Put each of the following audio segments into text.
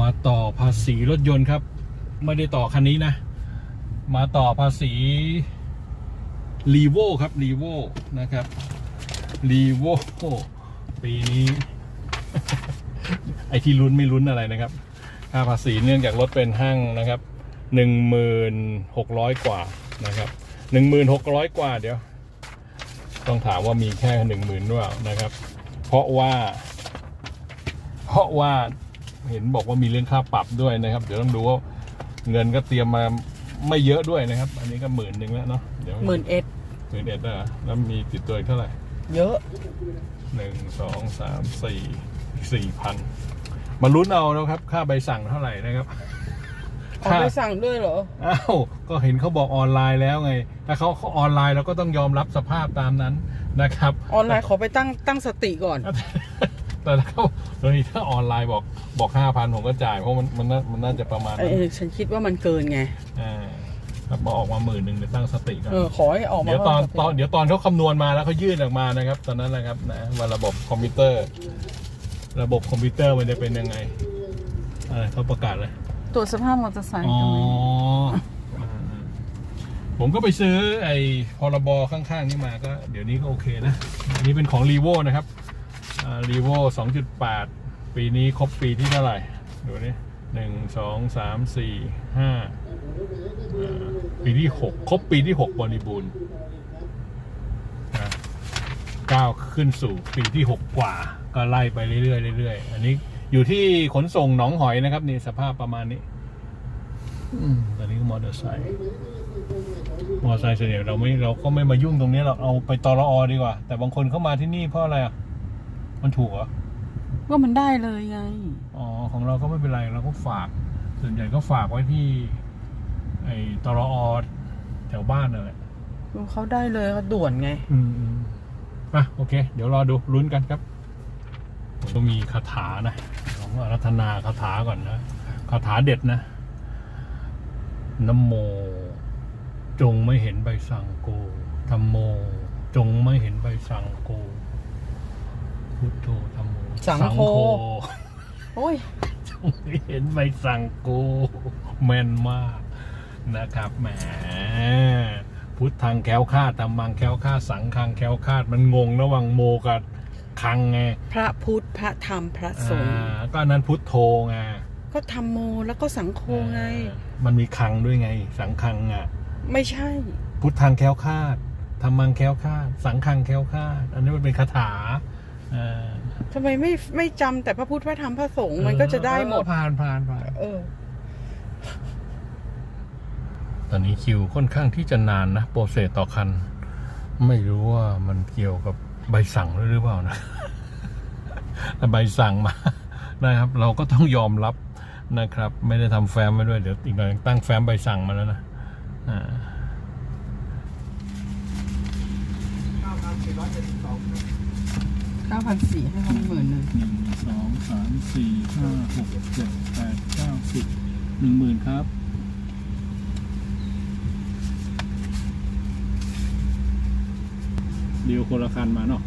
มาต่อภาษีรถยนต์ครับ ไม่ได้ต่อคันนี้นะ มาต่อภาษีรีโวครับรีโวนะครับรีโวปีนี้ ไอที่ลุ้นไม่ลุ้นอะไรนะครับ ค่าภาษีเนื่องจากรถเป็นห้างนะครับหนึ่งหมื่นหกร้อยกว่านะครับหนึ่งหมื่นหกร้อยกว่าเดี๋ยว ต้องถามว่ามีแค่หนึ่งหมื่นหรือเปล่านะครับ เพราะว่า เพราะว่า เห็นบอกว่ามีเรื่องค่าปรับด้วยนะครับ เดี๋ยวต้องดูว่าเงินก็เตรียมมาไม่เยอะด้วยนะครับ อันนี้ก็หมื่นหนึ่งแล้วเนาะเดี๋ยวหมื่นเอ็ดหมื่นเอ็ดแล้วเหรอแล้วมีติดตัวอีกเท่าไหร่ เยอะหนึ่งสองสามสี่สี่พันมาลุ้นเอานะครับ ค่าใบสั่งเท่าไหร่นะครับเอาไปสั่งด้วยเหรออ้าวก็เห็นเขาบอกออนไลน์แล้วไงถ้าเขาเขาออนไลน์เราก็ต้องยอมรับสภาพตามนั้นนะครับ ออนไลน์ขอไปตั้งตั้งสติก่อน แต่ถ้าเขาตอนนี้ถ้าออนไลน์บอกบอกห้าพันผมก็จ่ายเพราะมันมันน่ามันน่าจะประมาณเอนั้นอฉันคิดว่ามันเกินไง อ่าครับมาออกมาหมื่นหนึ่งเดี๋ยวตั้งสติก่อน เออ ขอให้ออกมาเดี๋ยวตอนว่าตอนเดี๋ยวตอนเขาคำนวณมาแล้วเขายื่นออกมานะครับ ตอนนั้นนะครับนะว่าระบบคอมพิวเตอร์ ระบบคอมพิวเตอร์มันจะเป็นยังไงอะไรเขาประกาศเลยตรวจสภาพมอเตอร์ไซค์อ๋อทำไมอืมผมก็ไปซื้อไอ้พรบข้างๆนี่มาก็ เดี๋ยวนี้ก็โอเคนะอันนี้เป็นของรีโวนะครับ รีโวสองจุดแปดปีนี้ครบปีที่เท่าไหร่ ดูนี่หนึ่งสองสามสี่ห้าปีที่หกครบปีที่หกบริบูรณ์นะก้าวขึ้นสู่ปีที่หกกว่า ก็ไล่ไปเรื่อยๆเรื่อยๆอันนี้อยู่ที่ขนส่งหนองหอยนะครับ นี่สภาพประมาณนี้อืมตอนนี้ก็มอเตอร์ไซค์มอเตอร์ไซค์ส่วนใหญ่เราไม่เราก็ไม่มายุ่งตรงนี้เราเอาไปตอรอดีกว่า แต่บางคนเข้ามาที่นี่เพราะอะไรอะ มันถูกเหรอ ก็มันได้เลยไง อ๋อ ของเราก็ไม่เป็นไร เราก็ฝาก ส่วนใหญ่ก็ฝากไว้ที่ ไอ้ตรอแถวบ้านนั่นแหละเขาได้เลยเขาด่วนไง อืมอืมอะโอเค เดี๋ยวรอดูลุ้นกันครับผมต้องมีคาถานะผมอารัธนาคาถาก่อนนะคาถาเด็ดนะนะโม จงไม่เห็นใบสั่งกูธรรมโม จงไม่เห็นใบสั่งกู พุทโธธรรมโมสังโฆ โอ้ย จงไม่เห็นใบสั่งกูแม่นมากนะครับแหมพุทธังแคล้วคลาดธรรมังแคล้วคลาดสังฆังแคล้วคลาดมันงงระหว่างโมกับคังไงพระพุทธพระธรรมพระสงฆ์อ่าก็อันนั้นพุทโธไงก็ธรรมโมแล้วก็สังโฆไง อ่ามันมีคังด้วยไง สังคังอะ ไม่ใช่ พุทธังแคล้วคลาดธรรมังแคล้วคลาด สังฆังแคล้วคลาด อันนี้มันเป็นคาถาอ่า ทำไมไม่ไม่จำแต่พระพุทธพระธรรมพระสงฆ์มันก็จะได้หมดเออผ่านผ่านผ่านเออ ตอนนี้คิวค่อนข้างที่จะนานนะโปรเซสต่อคัน ไม่รู้ว่ามันเกี่ยวกับใบสั่งด้วยหรือเปล่านะแต่ใบสั่งมานะครับ เราก็ต้องยอมรับนะครับ ไม่ได้ทำแฟ้มไว้ด้วยเดี๋ยวอีกหน่อยตั้งแฟ้มใบสั่งมาแล้วนะอ่า เก้า พันสี่ให้เขาหมื่นหนึ่งหนึ่งสองสามสี่ห้าหกเจ็ดแปดเก้าสิบหนึ่งหมื่นครับเดียวคนละคันมาเนาะ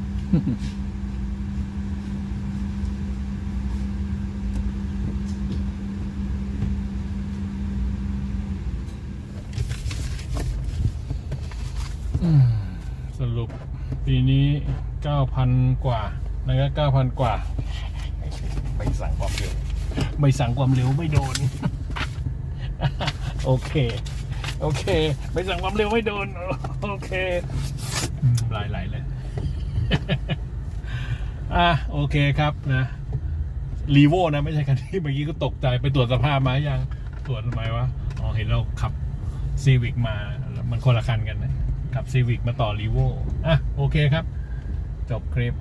อืมสรุปปีนี้เก้าพันกว่า นะครับเก้าพันกว่าไม่สั่งความเร็วไม่สั่งความเร็วไม่โดน โอเค โอเค ไม่สั่งความเร็วไม่โดน โอเคอืมลายไหลเลยอะโอเคครับนะรีโวนะไม่ใช่คันที่เมื่อกี้ก็ตกใจไปตรวจสภาพมายังตรวจทำไมวะอ๋อเห็นเราขับซีวิกมา มันคนละคันกันนะขับซีวิกมาต่อรีโวอะโอเคครับ จบคลิป